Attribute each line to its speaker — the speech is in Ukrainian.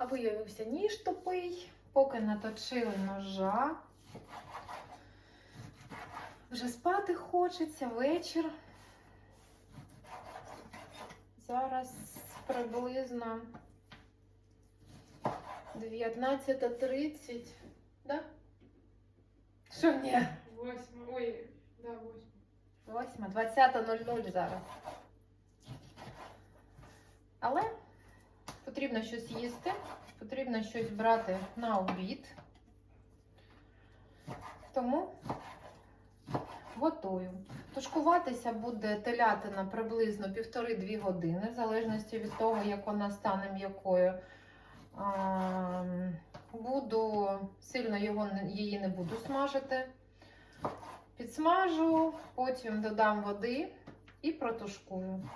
Speaker 1: А виявився ніж тупий, поки наточили ножа. Вже спати хочеться вечір. Зараз приблизно 19.30. Да? Що ні?
Speaker 2: Восьма. Ой, да, восьма.
Speaker 1: 8, 20.00 зараз. Але потрібно щось їсти, потрібно щось брати на обід. Тому готую. Тушкуватися буде телятина приблизно 1,5-2 години, в залежності від того, як вона стане м'якою. Буду сильно його, її не буду смажити. Підсмажу, потім додам води і протушкую.